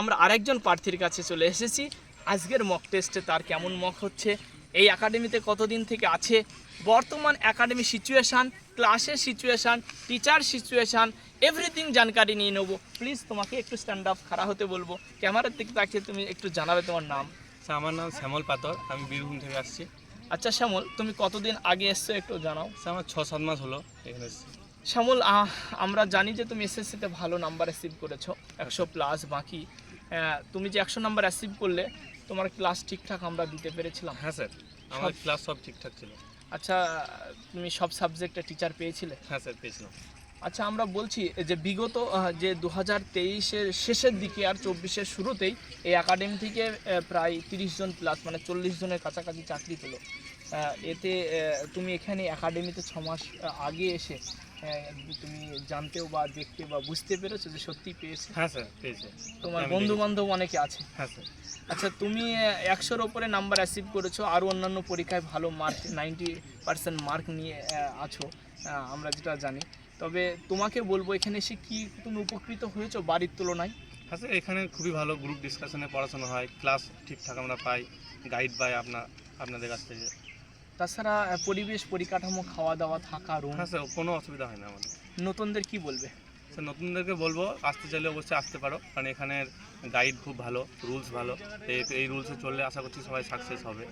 আমরা আরেকজন প্রার্থীর কাছে চলে এসেছি। আজকের মক টেস্টে তার কেমন মক হচ্ছে এই একাডেমিতে কতদিন থেকে আছে বর্তমান একাডেমি সিচুয়েশান ক্লাসের সিচুয়েশান টিচার সিচুয়েশান এভরিথিং জানকারি নিয়ে নেব। প্লিজ তোমাকে একটু স্ট্যান্ড আপ খাড়া হতে বলব। ক্যামেরার দিকে তাকিয়ে তুমি একটু জানাবে তোমার নাম। আমার নাম শ্যামল পাতর আমি বীরভূম থেকে আসছি। আচ্ছা শ্যামল তুমি কতদিন আগে এসছো একটু জানাও। আমার ছ সাত মাস হলো এখানে এসেছি। শ্যামল আমরা জানি যে তুমি এসএসসিতে ভালো নাম্বার অ্যাচিভ করেছ একশো প্লাস বাকি। তুমি যে একশো নাম্বার অ্যাচিভ করলে তোমার ক্লাস ঠিকঠাক আমরা দিতে পেরেছিলাম। হ্যাঁ স্যার আমার ক্লাস সব ঠিকঠাক ছিল। আচ্ছা তুমি সব সাবজেক্টে টিচার পেয়েছিলে? হ্যাঁ স্যার পেয়েছিলাম। আচ্ছা আমরা বলছি যে বিগত যে দু হাজার তেইশের শেষের দিকে আর চব্বিশের শুরুতেই এই একাডেমি থেকে প্রায় তিরিশ জন প্লাস মানে চল্লিশ জনের কাছাকাছি চাকরি পেল। এতে তুমি এখানে একাডেমিতে ছ মাস আগে এসে তুমি জানতেও বা দেখতে বা বুঝতে পেরেছ যে সত্যি পেয়েছে? হ্যাঁ স্যার পেয়েছে। তোমার বন্ধু বান্ধব অনেকে আছে? হ্যাঁ স্যার। আচ্ছা তুমি একশোর ওপরে নাম্বার অ্যাচিভ করেছ আর অন্যান্য পরীক্ষায় ভালো মার্ক নাইনটি পার্সেন্ট মার্ক নিয়ে আছো আমরা যেটা জানি। তবে তোমাকে বলব এখানে এসে কি তুমি উপকৃত হয়েছো বাড়ির তুলনায়? হ্যাঁ স্যার এখানে খুবই ভালো গ্রুপ ডিসকাশনে পড়াশোনা হয় ক্লাস ঠিকঠাক আমরা পাই গাইড পাই আপনার আপনাদের কাছ থেকে। তাছাড়া পরিবেশ পরিকাঠামো খাওয়া দাওয়া থাকা রুম হ্যাঁ স্যার কোনো অসুবিধা হয় না আমাদের। নতুনদের কি বলবে? স্যার নতুনদেরকে বলব আসতে চাইলে অবশ্যই আসতে পারো কারণ এখানের গাইড খুব ভালো রুলস ভালো। এই এই রুলসে চললে আশা করছি সবাই সাকসেস হবে।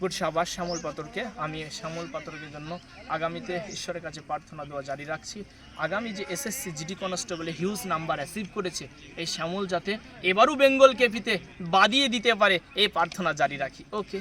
গুড সাবাস শ্যামল পাথরকে। আমি শ্যামল পাথরের জন্য আগামীতে ঈশ্বরের কাছে প্রার্থনা দেওয়া জারি রাখছি। আগামী যে এসএসসি জিডি কনস্টেবলে হিউজ নাম্বার অ্যাচিভ করেছে এই শ্যামল যাতে এবারও বেঙ্গল কেপিতে বাদিয়ে দিতে পারে এই প্রার্থনা জারি রাখি। ওকে